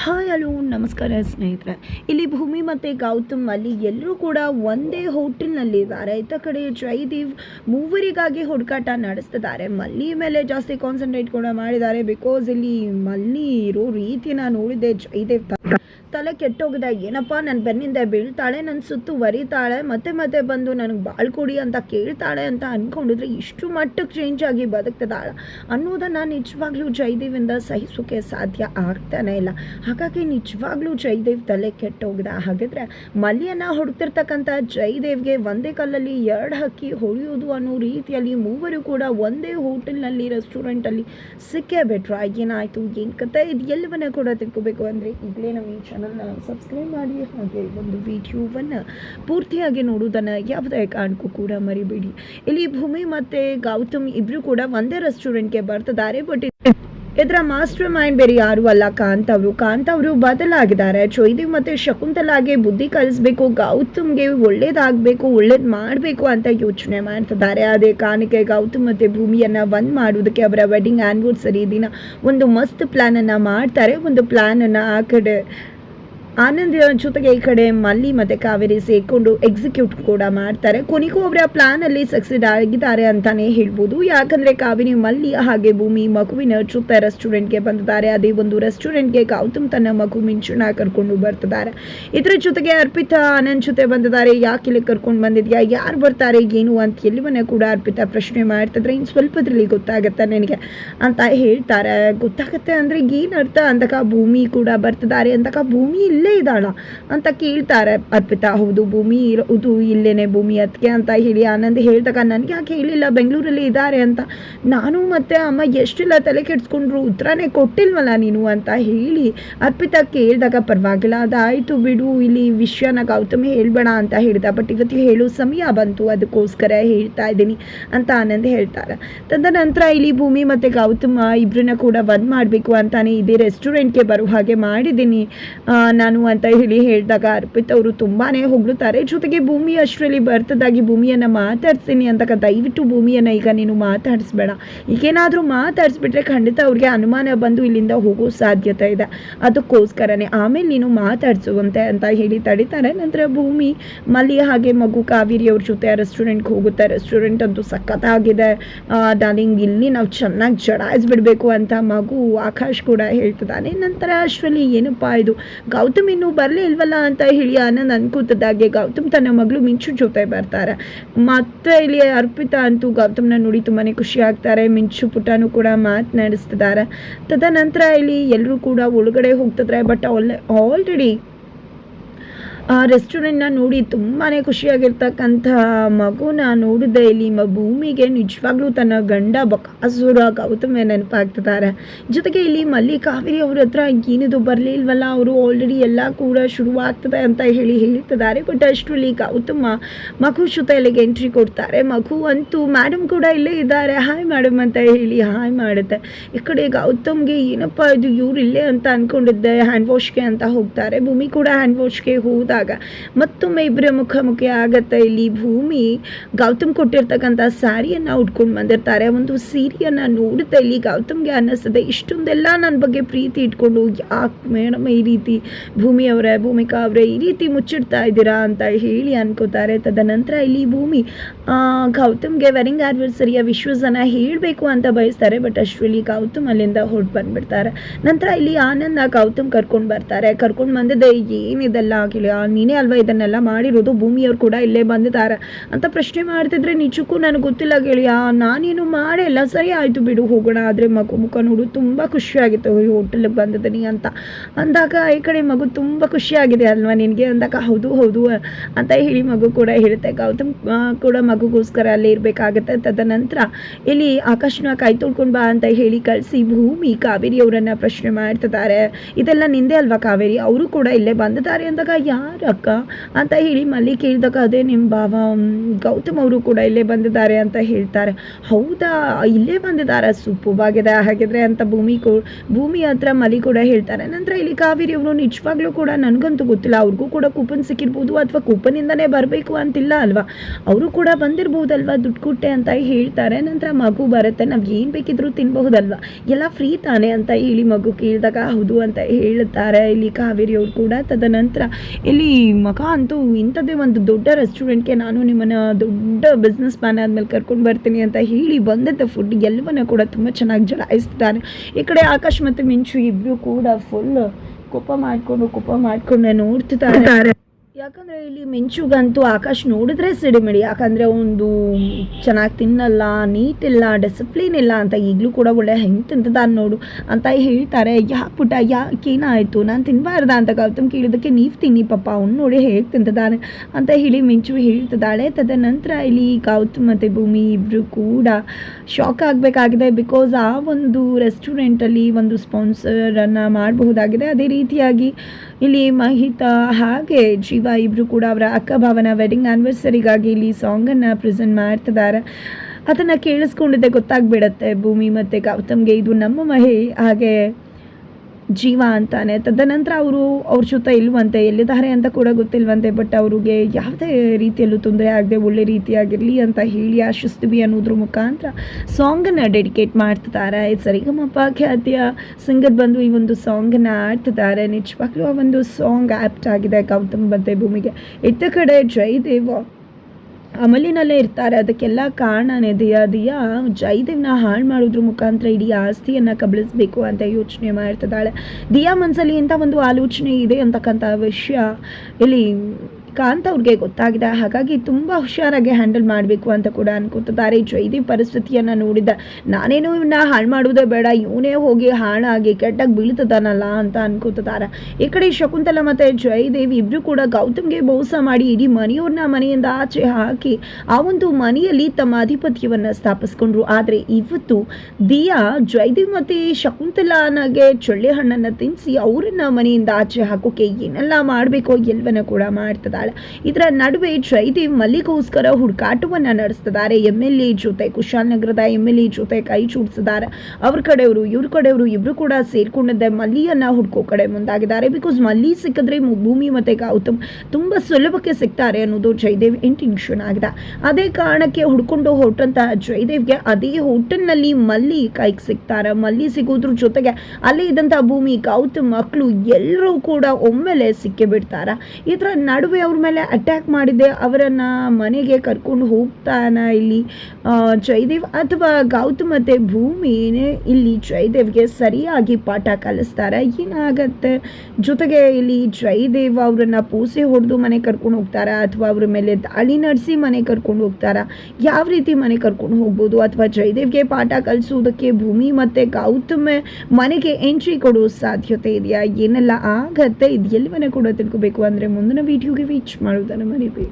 Hi hello, ನಮಸ್ಕಾರ ಸ್ನೇಹಿತರೆ. ಇಲ್ಲಿ ಭೂಮಿ ಮತ್ತು ಗೌತಮ್ ಅಲ್ಲಿ ಎಲ್ಲರೂ ಕೂಡ ಒಂದೇ ಹೋಟೆಲ್ನಲ್ಲಿದ್ದಾರೆ ಇತ್ತ ಕಡೆ ಜೈದೇವ್ ಮೂವರಿಗಾಗಿ ಹುಡುಕಾಟ ನಡೆಸ್ತಿದ್ದಾರೆ. ಮಲ್ಲಿ ಮೇಲೆ ಜಾಸ್ತಿ ಕಾನ್ಸಂಟ್ರೇಟ್ ಕೂಡ ಮಾಡಿದ್ದಾರೆ. ಬಿಕಾಸ್ ಇಲ್ಲಿ ಮಲ್ಲಿ ಇರೋ ರೀತಿನ ನೋಡಿದೆ ಜಯದೇವ್ ತಲೆ ಕೆಟ್ಟೋಗಿದೆ. ಏನಪ್ಪ ನನ್ನ ಬೆನ್ನಿಂದ ಬೀಳ್ತಾಳೆ ನನ್ನ ಸುತ್ತು ವರಿತಾಳೆ ಮತ್ತೆ ಮತ್ತೆ ಬಂದು ನನಗೆ ಬಾಳ್ ಕೊಡಿ ಅಂತ ಕೇಳ್ತಾಳೆ ಅಂತ ಅಂದ್ಕೊಂಡಿದ್ರೆ ಇಷ್ಟು ಮಟ್ಟಕ್ಕೆ ಚೇಂಜ್ ಆಗಿ ಬದುಕ್ತದಾಳ ಅನ್ನೋದನ್ನು ನಿಜವಾಗ್ಲೂ ಜೈದೇವಿಂದ ಸಹಿಸೋಕೆ ಸಾಧ್ಯ ಆಗ್ತಾನೆ ಇಲ್ಲ. ಹಾಗಾಗಿ ನಿಜವಾಗ್ಲೂ ಜೈದೇವ್ ತಲೆ ಕೆಟ್ಟೋಗಿದೆ. ಹಾಗಿದ್ರೆ ಮಲೆಯನ್ನ ಹೊಡ್ತಿರ್ತಕ್ಕಂಥ ಜೈದೇವ್ಗೆ ಒಂದೇ ಕಲ್ಲಲ್ಲಿ ಎರಡು ಹಕ್ಕಿ ಹೊಡೆಯೋದು ಅನ್ನೋ ರೀತಿಯಲ್ಲಿ ಮೂವರು ಕೂಡ ಒಂದೇ ಹೋಟೆಲ್ನಲ್ಲಿ ರೆಸ್ಟೋರೆಂಟಲ್ಲಿ ಸಿಕ್ಕೇ ಬಿಟ್ರು ಏನಾಯಿತು ಏನು ಕತೆ ಇದು ಎಲ್ಲವನ್ನ ಕೂಡ ತಿಳ್ಕೋಬೇಕು ಅಂದರೆ ಈಗಲೇ ನಮ್ಮ ಈ ಚಾನಲ್ನ ಸಬ್ಸ್ಕ್ರೈಬ್ ಮಾಡಿ ಹಾಗೆ ಒಂದು ವಿಡಿಯೋವನ್ನು ಪೂರ್ತಿಯಾಗಿ ನೋಡೋದನ್ನು ಯಾವುದೇ ಕಾರಣಕ್ಕೂ ಕೂಡ ಮರಿಬೇಡಿ. ಇಲ್ಲಿ ಭೂಮಿ ಮತ್ತು ಗೌತಮ್ ಇಬ್ಬರು ಕೂಡ ಒಂದೇ ರೆಸ್ಟೋರೆಂಟ್ಗೆ ಬರ್ತಿದ್ದಾರೆ ಬಟ್ ಇದರ ಮಾಸ್ಟರ್ ಮೈಂಡ್ ಬೇರೆ ಯಾರು ಅಲ್ಲ. ಕಾಂತ್ ಅವರು ಕಾಂತ್ ಅವರು ಬದಲಾಗಿದ್ದಾರೆ. ಚೊಯ್ದಿ ಮತ್ತೆ ಶಕುಂತಲಾಗೆ ಬುದ್ಧಿ ಕಲಿಸ್ಬೇಕು, ಗೌತಮ್ಗೆ ಒಳ್ಳೇದಾಗಬೇಕು, ಒಳ್ಳೇದು ಮಾಡಬೇಕು ಅಂತ ಯೋಚನೆ ಮಾಡ್ತಿದ್ದಾರೆ. ಅದೇ ಕಾರಣಕ್ಕೆ ಗೌತಮ್ ಮತ್ತೆ ಭೂಮಿಯನ್ನ ಬಂದ್ ಮಾಡೋದಕ್ಕೆ ಅವರ ವೆಡ್ಡಿಂಗ್ ಆನಿವರ್ಸರಿ ದಿನ ಒಂದು ಮಸ್ತ್ ಪ್ಲಾನ್ ಅನ್ನ ಮಾಡ್ತಾರೆ. ಒಂದು ಪ್ಲಾನ್ ಅನ್ನ ಆ ಕಡೆ ಆನಂದ್ ಜೊತೆಗೆ ಈ ಕಡೆ ಮಲ್ಲಿ ಮತ್ತೆ ಕಾವೇರಿ ಸೇರ್ಕೊಂಡು ಎಕ್ಸಿಕ್ಯೂಟ್ ಕೂಡ ಮಾಡ್ತಾರೆ. ಕೊನೆಗೂ ಅವರ ಪ್ಲಾನ್ ಅಲ್ಲಿ ಸಕ್ಸೆಡ್ ಆಗಿದ್ದಾರೆ ಅಂತಾನೆ ಹೇಳ್ಬೋದು. ಯಾಕಂದ್ರೆ ಕಾವೇರಿ ಮಲ್ಲಿ ಹಾಗೆ ಭೂಮಿ ಮಗುವಿನ ಜೊತೆ ರೆಸ್ಟೋರೆಂಟ್ಗೆ ಬಂದಿದ್ದಾರೆ. ಅದೇ ಒಂದು ರೆಸ್ಟೋರೆಂಟ್ಗೆ ಗೌತಮ್ ತನ್ನ ಮಗು ಮಿಂಚುಣ ಕರ್ಕೊಂಡು ಬರ್ತಿದ್ದಾರೆ. ಇದರ ಜೊತೆಗೆ ಅರ್ಪಿತಾ ಆನಂದ್ ಜೊತೆ ಬಂದಿದ್ದಾರೆ. ಯಾಕೆ ಇಲ್ಲಿ ಕರ್ಕೊಂಡು ಬಂದಿದ್ಯಾ? ಯಾರು ಬರ್ತಾರೆ? ಏನು ಅಂತ ಎಲ್ಲವನ್ನ ಕೂಡ ಅರ್ಪಿತಾ ಪ್ರಶ್ನೆ ಮಾಡ್ತಿದ್ರೆ ಇನ್ನು ಸ್ವಲ್ಪದ್ರಲ್ಲಿ ಗೊತ್ತಾಗತ್ತೆ ನಿನಗೆ ಅಂತ ಹೇಳ್ತಾರೆ. ಗೊತ್ತಾಗತ್ತೆ ಅಂದ್ರೆ ಏನು ಅರ್ಥ? ಅಂತಕ ಭೂಮಿ ಕೂಡ ಬರ್ತಿದ್ದಾರೆ. ಅಂತಕ ಭೂಮಿ ಇಲ್ಲೇ ಇದ್ದಾಳ ಅಂತ ಕೇಳ್ತಾರೆ ಅರ್ಪಿತಾ ಹೌದು ಭೂಮಿ ಇರೋದು ಇಲ್ಲೇನೆ ಭೂಮಿ ಅದಕ್ಕೆ ಅಂತ ಹೇಳಿ ಆನಂದ್ ಹೇಳ್ದಾಗ ನನಗೆ ಯಾಕೆ ಹೇಳಿಲ್ಲ ಬೆಂಗಳೂರಲ್ಲಿ ಇದ್ದಾರೆ ಅಂತ. ನಾನು ಮತ್ತೆ ಅಮ್ಮ ಎಷ್ಟೆಲ್ಲ ತಲೆ ಕೆಡ್ಸ್ಕೊಂಡ್ರು ಉತ್ತರನೇ ಕೊಟ್ಟಿಲ್ವಲ್ಲ ನೀನು ಅಂತ ಹೇಳಿ ಅರ್ಪಿತಾ ಕೇಳಿದಾಗ ಪರವಾಗಿಲ್ಲ ಅದಾಯಿತು ಬಿಡು ಇಲ್ಲಿ ವಿಷಯನ ಗೌತಮಿ ಹೇಳ್ಬೇಡ ಅಂತ ಹೇಳಿದ. ಬಟ್ ಇವತ್ತು ಹೇಳೋ ಸಮಯ ಬಂತು ಅದಕ್ಕೋಸ್ಕರ ಹೇಳ್ತಾ ಇದ್ದೀನಿ ಅಂತ ಆನಂದ್ ಹೇಳ್ತಾರೆ. ತದನಂತರ ಇಲ್ಲಿ ಭೂಮಿ ಮತ್ತು ಗೌತಮ ಇಬ್ಬರನ್ನ ಕೂಡ ಬಂದ್ ಮಾಡಬೇಕು ಅಂತಾನೆ ಇದೇ ರೆಸ್ಟೋರೆಂಟ್ಗೆ ಬರೋ ಹಾಗೆ ಮಾಡಿದ್ದೀನಿ. ಆ, ನಾನು ಅಂತ ಹೇಳಿ ಹೇಳಿದಾಗ ಅರ್ಪಿತ್ ಅವರು ತುಂಬಾನೇ ಹೊಗಳುತ್ತಾರೆ. ಜೊತೆಗೆ ಭೂಮಿ ಅಷ್ಟರಲ್ಲಿ ಬರ್ತದಾಗಿ ಭೂಮಿಯನ್ನ ಮಾತಾಡ್ತೀನಿ ಅಂತ ದಯವಿಟ್ಟು ಭೂಮಿಯನ್ನ ಈಗ ನೀನು ಮಾತಾಡಿಸ್ಬೇಡ. ಈಗೇನಾದರೂ ಮಾತಾಡಿಸ್ಬಿಟ್ರೆ ಖಂಡಿತ ಅವ್ರಿಗೆ ಅನುಮಾನ ಬಂದು ಇಲ್ಲಿಂದ ಹೋಗೋ ಸಾಧ್ಯತೆ ಇದೆ. ಅದಕ್ಕೋಸ್ಕರನೇ ಆಮೇಲೆ ನೀನು ಮಾತಾಡ್ಸುವಂತೆ ಅಂತ ಹೇಳಿ ತಡಿತಾರೆ. ನಂತರ ಭೂಮಿ ಮಲ್ಲಿ ಹಾಗೆ ಮಗು ಕಾವೇರಿ ಅವ್ರ ಜೊತೆ ರೆಸ್ಟೋರೆಂಟ್ಗೆ ಹೋಗುತ್ತೆ. ರೆಸ್ಟೋರೆಂಟ್ ಅಂತೂ ಸಖತ್ತಾಗಿದೆ. ಡಾರ್ಲಿಂಗ್ ಇಲ್ಲಿ ನಾವು ಚೆನ್ನಾಗಿ ಜಡಾಯಿಸ್ಬಿಡ್ಬೇಕು ಅಂತ ಮಗು ಆಕಾಶ್ ಕೂಡ ಹೇಳ್ತದಾನೆ ನಂತರ ಅಷ್ಟರಲ್ಲಿ ಏನಪ್ಪಾ ಇದು? ಗೌತಮ್ ಇನ್ನೂ ಬರಲೇ ಇಲ್ವಲ್ಲ ಅಂತ ಹೇಳಿ ಆನಂದ್ ಕೂತದಾಗೆ ಗೌತಮ್ ತನ್ನ ಮಗಳು ಮಿಂಚು ಜೊತೆ ಬರ್ತಾರೆ. ಮತ್ತೆ ಇಲ್ಲಿ ಅರ್ಪಿತಾ ಅಂತೂ ಗೌತಮ್ನ ನೋಡಿ ತುಂಬಾನೇ ಖುಷಿ ಆಗ್ತಾರೆ. ಮಿಂಚು ಪುಟಾನು ಕೂಡ ಮಾತನಾಡಿಸ್ತಿದ್ದಾರೆ ತದನಂತರ ಇಲ್ಲಿ ಎಲ್ಲರೂ ಕೂಡ ಒಳಗಡೆ ಹೋಗ್ತಿದ್ರೆ ಬಟ್ ಆಲ್ರೆಡಿ ಆ ರೆಸ್ಟೋರೆಂಟ್ನ ನೋಡಿ ತುಂಬಾ ಖುಷಿಯಾಗಿರ್ತಕ್ಕಂಥ ಮಗುನ ನೋಡಿದೆ ಇಲ್ಲಿ ಮ ಭೂಮಿಗೆ ನಿಜವಾಗ್ಲೂ ತನ್ನ ಗಂಡ ಬಕಾಸುರ ಗೌತಮ ನೆನಪಾಗ್ತಿದ್ದಾರೆ. ಜೊತೆಗೆ ಇಲ್ಲಿ ಮಲ್ಲಿ ಕಾವೇರಿ ಅವ್ರ ಹತ್ರ ಏನಿದು ಬರಲಿಲ್ವಲ್ಲ, ಅವರು ಆಲ್ರೆಡಿ ಎಲ್ಲ ಕೂಡ ಶುರುವಾಗ್ತದೆ ಅಂತ ಹೇಳಿ ಹೇಳ್ತಿದ್ದಾರೆ. ಬಟ್ ಅಷ್ಟರಲ್ಲಿ ಗೌತಮ ಮಗು ಜೊತೆ ಇಲ್ಲಿಗೆ ಎಂಟ್ರಿ ಕೊಡ್ತಾರೆ. ಮಗು ಅಂತೂ ಮೇಡಮ್ ಕೂಡ ಇಲ್ಲೇ ಇದ್ದಾರೆ. ಹಾಯ್ ಮೇಡಮ್ ಅಂತ ಹೇಳಿ ಹಾಯ್ ಮಾಡುತ್ತೆ. ಈ ಕಡೆ ಗೌತಮ್ಗೆ ಏನಪ್ಪ ಇದು ಇವ್ರು ಇಲ್ಲೇ ಅಂತ ಅನ್ಕೊಂಡಿದ್ದೆ ಹ್ಯಾಂಡ್ ವಾಶ್ಗೆ ಅಂತ ಹೋಗ್ತಾರೆ. ಭೂಮಿ ಕೂಡ ಹ್ಯಾಂಡ್ ವಾಶ್ಗೆ ಹೋದಾಗ ಮತ್ತೊಮ್ಮೆ ಇಬ್ಬರ ಮುಖಾಮುಖಿ ಆಗತ್ತೆ ಇಲ್ಲಿ ಭೂಮಿ ಗೌತಮ್ ಕೊಟ್ಟಿರ್ತಕ್ಕಂಥ ಸ್ಯಾರಿಯನ್ನ ಉಟ್ಕೊಂಡು ಬಂದಿರ್ತಾರೆ. ಒಂದು ಸೀರೆಯನ್ನು ನೋಡುತ್ತೆ ಇಲ್ಲಿ ಗೌತಮ್ಗೆ ಅನ್ನಿಸ್ತದೆ, ಇಷ್ಟೊಂದೆಲ್ಲ ನನ್ನ ಬಗ್ಗೆ ಪ್ರೀತಿ ಇಟ್ಕೊಂಡು ಯಾಕೆ ಮೇಡಮ್ ಈ ರೀತಿ ಭೂಮಿ ಅವರೇ, ಭೂಮಿಕಾ ಅವರೇ ಈ ರೀತಿ ಮುಚ್ಚಿಡ್ತಾ ಇದ್ದೀರಾ? ಅಂತ ಹೇಳಿ ಅನ್ಕೋತಾರೆ. ತದನಂತರ ಇಲ್ಲಿ ಭೂಮಿ ಗೌತಮ್ಗೆ ವೆರಿಂಗ್ ಆ್ಯನಿವರ್ಸರಿಯ ವಿಶ್ವಾಸನ ಹೇಳಬೇಕು ಅಂತ ಬಯಸ್ತಾರೆ ಬಟ್ ಅಷ್ಟರಲ್ಲಿ ಗೌತಮ್ ಅಲ್ಲಿಂದ ಹೊರಟು ಬಂದ್ಬಿಡ್ತಾರೆ. ನಂತರ ಇಲ್ಲಿ ಆನಂದ ಗೌತಮ್ ಕರ್ಕೊಂಡು ಬರ್ತಾರೆ. ಕರ್ಕೊಂಡು ಬಂದಿದ್ದೆ, ಏನಿದೆಲ್ಲ ಗೆಳೆಯ ನೀನೇ ಅಲ್ವಾ ಇದನ್ನೆಲ್ಲ ಮಾಡಿರೋದು? ಭೂಮಿಯವ್ರು ಕೂಡ ಇಲ್ಲೇ ಬಂದಿದ್ದಾರೆ ಅಂತ ಪ್ರಶ್ನೆ ಮಾಡ್ತಿದ್ರೆ ನಿಜಕ್ಕೂ ನನಗೆ ಗೊತ್ತಿಲ್ಲ ಗೆಳೆಯ. ನಾನೇನು ಮಾಡಿಲ್ಲ ಸರಿ ಆಯಿತು ಬಿಡು, ಹೋಗೋಣ. ಆದರೆ ಮಗು ಮುಖ ನೋಡು, ತುಂಬ ಖುಷಿಯಾಗಿತ್ತು. ಈ ಹೋಟೆಲ್ಗೆ ಬಂದಿದ್ದೀನಿ ಅಂತ. ಅಂದಾಗ ಈ ಕಡೆ ಮಗು ತುಂಬ ಖುಷಿಯಾಗಿದೆ ಅಲ್ವಾ ನಿನಗೆ? ಅಂದಾಗ, ಹೌದು ಹೌದು ಅಂತ ಹೇಳಿ ಮಗು ಕೂಡ ಹೇಳುತ್ತೆ ಗೌತಮ್ ಕೂಡ ಮಗುಗೋಸ್ಕರ ಅಲ್ಲಿ ಇರಬೇಕಾಗತ್ತೆ. ತದನಂತರ ಇಲ್ಲಿ ಆಕಾಶನ ಕೈ ತೊಳ್ಕೊಂಡು ಬಾ ಅಂತ ಹೇಳಿ ಕಳಿಸಿ ಭೂಮಿ ಕಾವೇರಿ ಅವರನ್ನು ಪ್ರಶ್ನೆ ಮಾಡ್ತಿದ್ದಾರೆ. ಇದೆಲ್ಲ ನಿಂದೆ ಅಲ್ವಾ ಕಾವೇರಿ? ಅವರು ಕೂಡ ಇಲ್ಲೇ ಬಂದಿದ್ದಾರೆ ಅಂದಾಗ, ಯಾರು ಯಾರಕ್ಕ ಅಂತ ಹೇಳಿ ಮಲ್ಲಿ ಕೇಳಿದಾಗ ಅದೇ ನಿಮ್ಮ ಮ್, ಗೌತಮ್ ಅವರು ಕೂಡ ಇಲ್ಲೇ ಬಂದಿದ್ದಾರೆ ಅಂತ ಹೇಳ್ತಾರೆ. ಹೌದಾ? ಇಲ್ಲೇ ಬಂದಿದ್ದಾರೆ? ಸೂಪವಾಗಿದೆ ಹಾಗಿದ್ರೆ ಅಂತ ಭೂಮಿ ಭೂಮಿ ಹತ್ರ ಮಲಿ ಕೂಡ ಹೇಳ್ತಾರೆ. ನಂತರ ಇಲ್ಲಿ ಕಾವೇರಿ ಅವರು ನಿಜವಾಗ್ಲೂ ಕೂಡ ನನಗಂತೂ ಗೊತ್ತಿಲ್ಲ. ಅವ್ರಿಗೂ ಕೂಡ ಕೂಪನ್ ಸಿಕ್ಕಿರ್ಬೋದು ಅಥವಾ ಕೂಪನಿಂದನೇ ಬರಬೇಕು ಅಂತಿಲ್ಲ ಅಲ್ವಾ? ಅವರು ಕೂಡ ಬಂದಿರ್ಬೋದಲ್ವಾ ದುಡ್ಡು ಕೊಟ್ಟೆ ಅಂತ ಹೇಳ್ತಾರೆ. ನಂತರ ಮಗು ಬರುತ್ತೆ. ನಾವು ಏನು ಬೇಕಿದ್ರೂ ತಿನ್ಬಹುದಲ್ವಾ? ಎಲ್ಲ ಫ್ರೀ ತಾನೆ ಅಂತ ಹೇಳಿ ಮಗು ಕೇಳಿದಾಗ ಹೌದು ಅಂತ ಹೇಳುತ್ತಾರೆ ಇಲ್ಲಿ ಕಾವೇರಿ ಅವರು ಕೂಡ. ತದನಂತರ ಇಲ್ಲಿ ಮಗ ಅಂತೂ ಇಂಥದ್ದೇ ಒಂದು ದೊಡ್ಡ ರೆಸ್ಟೋರೆಂಟ್ಗೆ ನಾನು ನಿಮ್ಮನ್ನು ದೊಡ್ಡ ಬಿಸ್ನೆಸ್ ಮ್ಯಾನ್ ಆದಮೇಲೆ ಕರ್ಕೊಂಡು ಬರ್ತೀನಿ ಅಂತ ಹೇಳಿ ಬಂದಂಥ ಫುಡ್ ಎಲ್ಲವನ್ನ ಕೂಡ ತುಂಬ ಚೆನ್ನಾಗಿ ಜಲಾಯಿಸ್ತಾರೆ ಈ ಕಡೆ ಆಕಾಶ್ ಮತ್ತು ಮಿಂಚು ಇಬ್ಬರು ಕೂಡ ಫುಲ್ ಕೋಪ ಮಾಡಿಕೊಂಡು ಕೋಪ ಮಾಡಿಕೊಂಡು ನೋಡ್ತಿದ್ದಾರೆ. ಯಾಕಂದರೆ ಇಲ್ಲಿ ಮೆಂಚುಗಂತೂ ಆಕಾಶ್ ನೋಡಿದ್ರೆ ಸಿಡಿಮಿಡಿ ಯಾಕಂದರೆ ಒಂದು ಚೆನ್ನಾಗಿ ತಿನ್ನಲ್ಲ ನೀಟ್ ಇಲ್ಲ ಡಿಸಿಪ್ಲಿನ್ ಇಲ್ಲ ಅಂತ ಈಗಲೂ ಕೂಡ ಒಳ್ಳೆ ಹೆಂಗೆ ತಿಂತದಾನ ನೋಡು ಅಂತ ಹೇಳ್ತಾರೆ. ಯಾಕೆ ಪುಟ ಯಾಕೆ ಏನಾಯಿತು? ನಾನು ತಿನ್ನಬಾರ್ದ ಅಂತ ಗೌತಮ್ ಕೇಳಿದ್ದಕ್ಕೆ ನೀವು ತಿನ್ನಿ ಪಾಪ, ಅವ್ನು ನೋಡಿ ಹೇಗೆ ತಿಂತದಾನೆ ಅಂತ ಹೇಳಿ ಮಿಂಚು ಹೇಳ್ತಿದ್ದಾಳೆ. ತದನಂತರ ಇಲ್ಲಿ ಗೌತಮ್ ಮತ್ತು ಭೂಮಿ ಇಬ್ಬರು ಕೂಡ ಶಾಕ್ ಆಗಬೇಕಾಗಿದೆ ಬಿಕಾಸ್ ಆ ಒಂದು ರೆಸ್ಟೋರೆಂಟಲ್ಲಿ ಒಂದು ಸ್ಪಾನ್ಸರನ್ನು ಮಾಡಬಹುದಾಗಿದೆ. ಅದೇ ರೀತಿಯಾಗಿ ಇಲ್ಲಿ ಮಹಿತಾ ಹಾಗೆ ಜೀವ ಇಬ್ಬರು ಕೂಡ ಅವರ ಅಕ್ಕ ಭಾವನ ವೆಡ್ಡಿಂಗ್ ಆ್ಯನಿವರ್ಸರಿಗಾಗಿ ಇಲ್ಲಿ ಸಾಂಗನ್ನು ಪ್ರೆಸೆಂಟ್ ಮಾಡ್ತಿದ್ದಾರೆ. ಅದನ್ನು ಕೇಳಿಸ್ಕೊಂಡಿದ್ದೆ, ಗೊತ್ತಾಗ್ಬಿಡತ್ತೆ ಭೂಮಿ ಮತ್ತು ಗೌತಮ್ಗೆ. ಇದು ನಮ್ಮ ಮಹಿ, ಹಾಗೆ ಜೀವ ಅಂತಾನೆ. ತದನಂತರ ಅವರು ಅವ್ರ ಜೊತೆ ಇಲ್ವಂತೆ, ಎಲ್ಲಿದ್ದಾರೆ ಅಂತ ಕೂಡ ಗೊತ್ತಿಲ್ವಂತೆ ಬಟ್ ಅವ್ರಿಗೆ ಯಾವುದೇ ರೀತಿಯಲ್ಲೂ ತೊಂದರೆ ಆಗದೆ, ಒಳ್ಳೆ ರೀತಿಯಾಗಿರಲಿ ಅಂತ ಹೇಳಿ ಆಶಿಸ್ತೀವಿ ಅನ್ನೋದ್ರ ಮುಖಾಂತರ ಸಾಂಗನ್ನು ಡೆಡಿಕೇಟ್ ಮಾಡ್ತಿದ್ದಾರೆ. ಸರಿಗಮಪ ಖ್ಯಾತಿಯ ಸಿಂಗರ್ ಬಂದು ಈ ಒಂದು ಸಾಂಗನ್ನು ಆಡ್ತಿದ್ದಾರೆ ನಿಜವಾಗ್ಲೂ ಆ ಒಂದು ಸಾಂಗ್ ಆ್ಯಪ್ಟ್ ಆಗಿದೆ ಗೌತಮ್ ಬಂತೆ ಭೂಮಿಗೆ. ಇತ್ತ ಕಡೆ ಜಯದೇವ. ಅಮಲಿನಲ್ಲೇ ಇರ್ತಾರೆ. ಅದಕ್ಕೆಲ್ಲ ಕಾರಣನೇ ದಿಯಾ ದಿಯಾ ಜೈದೇವ್ನ ಹಾಳು ಮಾಡೋದ್ರ ಮುಖಾಂತರ ಇಡೀ ಆಸ್ತಿಯನ್ನು ಕಬಳಿಸ್ಬೇಕು ಅಂತ ಯೋಚನೆ ಮಾಡ್ತಿದ್ದಾಳೆ. ದಿಯಾ ಮನಸ್ಸಲ್ಲಿ ಇಂಥ ಒಂದು ಆಲೋಚನೆ ಇದೆ ಅಂತಕ್ಕಂಥ ವಿಷಯ ಇಲ್ಲಿ ಕಾಂತ್ ಅವ್ರಿಗೆ ಗೊತ್ತಾಗಿದೆ. ಹಾಗಾಗಿ ತುಂಬ ಹುಷಾರಾಗಿ ಹ್ಯಾಂಡಲ್ ಮಾಡಬೇಕು ಅಂತ ಕೂಡ ಅನ್ಕೋತಿದ್ದಾರೆ. ಜಯದೇವ್ ಪರಿಸ್ಥಿತಿಯನ್ನು ನೋಡಿದ ನಾನೇನು ಇವನ್ನ ಹಾಳು ಮಾಡುವುದೇ ಬೇಡ. ಇವನೇ ಹೋಗಿ ಹಾಳಾಗಿ ಕೆಟ್ಟಾಗಿ ಬೀಳ್ತದಾನಲ್ಲ ಅಂತ ಅನ್ಕೋತಿದ್ದಾರೆ. ಈ ಕಡೆ ಶಕುಂತಲ ಮತ್ತು ಜಯದೇವ್ ಇಬ್ಬರು ಕೂಡ ಗೌತಮ್ಗೆ ಮೋಸ ಮಾಡಿ ಇಡೀ ಮನೆಯವ್ರನ್ನ ಮನೆಯಿಂದ ಆಚೆ ಹಾಕಿ ಆ ಒಂದು ಮನೆಯಲ್ಲಿ ತಮ್ಮ ಆಧಿಪತ್ಯವನ್ನು ಸ್ಥಾಪಿಸ್ಕೊಂಡ್ರು. ಆದರೆ ಇವತ್ತು ದಿಯಾ, ಜಯದೇವ್ ಮತ್ತು ಶಕುಂತಲಾನಗೆ ಚೊಳ್ಳೆ ಹಣ್ಣನ್ನು ತಿನ್ನಿಸಿ ಅವರನ್ನ ಮನೆಯಿಂದ ಆಚೆ ಹಾಕೋಕೆ ಏನೆಲ್ಲ ಮಾಡಬೇಕೋ ಎಲ್ಲವನ್ನ ಕೂಡ ಮಾಡ್ತಿದ್ದಾಳೆ ಇದರ ನಡುವೆ ಜಯದೇವ್ ಮಲ್ಲಿಗೋಸ್ಕರ ಹುಡುಕಾಟವನ್ನು ನಡೆಸ್ತಿದ್ದಾರೆ. ಎಂ ಎಲ್ ಎ ಜೊತೆ ಕುಶಾಲನಗರದ ಎಂ ಎಲ್ ಎ ಜೊತೆ ಕೈ ಜೋಡಿಸಿದ್ದಾರೆ. ಅವ್ರ ಕಡೆಯವರು, ಇವ್ರ ಕಡೆಯವರು ಇಬ್ಬರು ಕೂಡ ಸೇರ್ಕೊಂಡಿದ್ದೆ. ಮಲ್ಲಿಯನ್ನ ಹುಡ್ಕೋ ಕಡೆ ಮುಂದಾಗಿದ್ದಾರೆ. ಬಿಕಾಸ್ ಮಲ್ಲಿ ಸಿಕ್ಕಿದ್ರೆ ಭೂಮಿ ಮತ್ತೆ ಗೌತಮ್ ತುಂಬ ಸುಲಭಕ್ಕೆ ಸಿಗ್ತಾರೆ ಅನ್ನೋದು ಜಯದೇವ್ ಇಂಟೆನ್ಷನ್ ಆಗಿದೆ. ಅದೇ ಕಾರಣಕ್ಕೆ ಹುಡ್ಕೊಂಡು ಹೊರಟಂತಹ ಜಯದೇವ್ಗೆ ಅದೇ ಹೋಟೆಲ್ನಲ್ಲಿ ಮಲ್ಲಿ ಕೈಗೆ ಸಿಗ್ತಾರೆ. ಮಲ್ಲಿ ಸಿಗೋದ್ರ ಜೊತೆಗೆ ಅಲ್ಲಿ ಇದ್ದಂಥ ಭೂಮಿ, ಗೌತಮ್ ಮಕ್ಕಳು ಎಲ್ಲರೂ ಕೂಡ ಒಮ್ಮೆಲೆ ಸಿಕ್ಕೇ ಬಿಡ್ತಾರ ಇದರ ನಡುವೆ ಅವ್ರ ಮೇಲೆ ಅಟ್ಯಾಕ್ ಮಾಡಿದೆ, ಅವರನ್ನ ಮನೆಗೆ ಕರ್ಕೊಂಡು ಹೋಗ್ತಾನ ಇಲ್ಲಿ ಜಯದೇವ್ ಅಥವಾ ಗೌತಮತೆ ಭೂಮಿನೇ ಇಲ್ಲಿ ಜಯದೇವ್ಗೆ ಸರಿಯಾಗಿ ಪಾಠ ಕಲಿಸ್ತಾರೆ, ಏನಾಗತ್ತೆ? ಜೊತೆಗೆ ಇಲ್ಲಿ ಜಯದೇವ್ ಅವರನ್ನ ಪೂಸೆ ಹೊಡೆದು ಮನೆ ಕರ್ಕೊಂಡು ಹೋಗ್ತಾರಾ? ಅಥವಾ ಅವ್ರ ಮೇಲೆ ದಾಳಿ ನಡೆಸಿ ಮನೆ ಕರ್ಕೊಂಡು ಹೋಗ್ತಾರಾ? ಯಾವ ರೀತಿ ಮನೆ ಕರ್ಕೊಂಡು ಹೋಗ್ಬೋದು? ಅಥವಾ ಜಯದೇವ್ಗೆ ಪಾಠ ಕಲಿಸುವುದಕ್ಕೆ ಭೂಮಿ ಮತ್ತು ಗೌತಮ್ ಮನೆಗೆ ಎಂಟ್ರಿ ಕೊಡೋ ಸಾಧ್ಯತೆ ಇದೆಯಾ? ಏನೆಲ್ಲ ಆಗತ್ತೆ? ಇದು ಎಲ್ಲವನ್ನ ಕೂಡ ತಿಳ್ಕೊಬೇಕು. ಅಂದರೆ ಮುಂದಿನ ವಿಡಿಯೋಗೆ much. Maruda na Maribel.